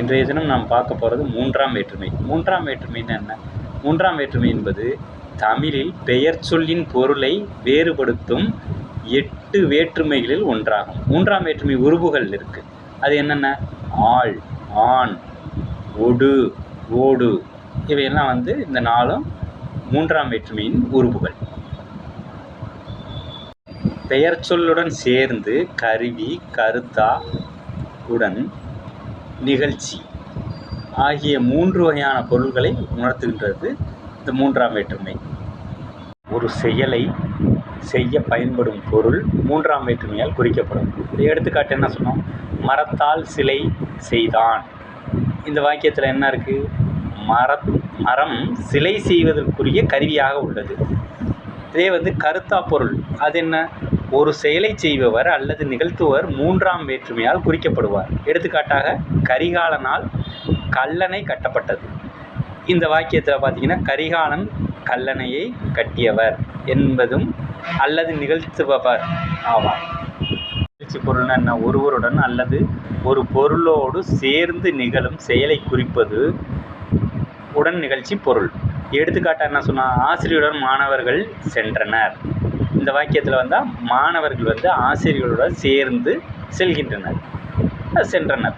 இன்றைய தினம் நாம் பார்க்க போகிறது மூன்றாம் வேற்றுமை. மூன்றாம் வேற்றுமைன்னு என்ன? மூன்றாம் வேற்றுமை என்பது தமிழில் பெயர் சொல்லின் பொருளை வேறுபடுத்தும் எட்டு வேற்றுமைகளில் ஒன்றாகும். மூன்றாம் வேற்றுமை உருவுகள் இருக்குது அது என்னென்ன? ஆள் ஆண் ஒடு ஓடு. இவையெல்லாம் வந்து இந்த நாளும் மூன்றாம் வேற்றுமையின் உருவுகள். பெயர் சொல்லுடன் சேர்ந்து கருவி கருத்தா உடன் நிகழ்ச்சி ஆகிய மூன்று வகையான பொருள்களை உணர்த்துகின்றது இந்த மூன்றாம் வேற்றுமை. ஒரு செயலை செய்ய பயன்படும் பொருள் மூன்றாம் வேற்றுமையால் குறிக்கப்படும். இது எடுத்துக்காட்டு என்ன சொன்னோம்? மரத்தால் சிலை செய்தான். இந்த வாக்கியத்தில் என்ன இருக்குது மர மரம் சிலை செய்வதற்குரிய கருவியாக உள்ளது. இதே வந்து கருத்தா பொருள். அது என்ன? ஒரு செயலை செய்பவர் அல்லது நிகழ்த்துவர் மூன்றாம் வேற்றுமையால் குறிக்கப்படுவார். எடுத்துக்காட்டாக கரிகாலனால் கல்லணை கட்டப்பட்டது. இந்த வாக்கியத்தில் பார்த்தீங்கன்னா கரிகாலன் கல்லணையை கட்டியவர் என்பதும் அல்லது நிகழ்த்துபவர் ஆவார். நிகழ்ச்சி பொருள்னா என்ன? ஒருவருடன் அல்லது ஒரு பொருளோடு சேர்ந்து நிகழும் செயலை குறிப்பது உடன் நிகழ்ச்சி பொருள். எடுத்துக்காட்டாக என்ன சொன்னால் ஆசிரியருடன் மாணவர்கள் சென்றனர். இந்த வாக்கியத்தில் வந்தால் மாணவர்கள் வந்து ஆசிரியர்களோடு சேர்ந்து செல்கின்றனர். சென்றனர்.